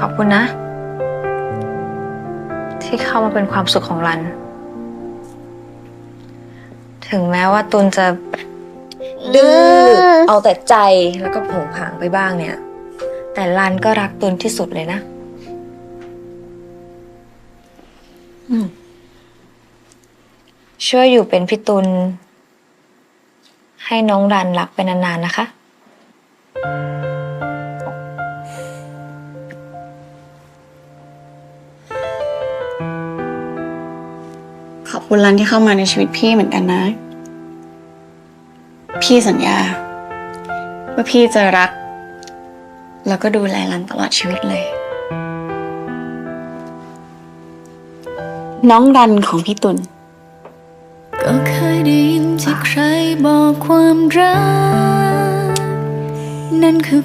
ขอบคุณนะ ที่เข้ามาเป็นความสุขของรัน ถึงแม้ว่าตุนจะดื้อเอาแต่ใจแล้วก็โผงผางไปบ้างเนี่ย แต่รันก็รักตุนที่สุดเลยนะ อืมช่วยอยู่เป็นพี่ตุลให้น้องรันรักไปนานๆนะคะ ขอบคุณรันที่เข้ามาในชีวิตพี่เหมือนกันนะ พี่สัญญา ว่าพี่จะรัก แล้วก็ดูแลรันตลอดชีวิตเลย น้องรันของพี่ตุลก็เคยได้ยินที่ใครบอกความรัก นั่นคือ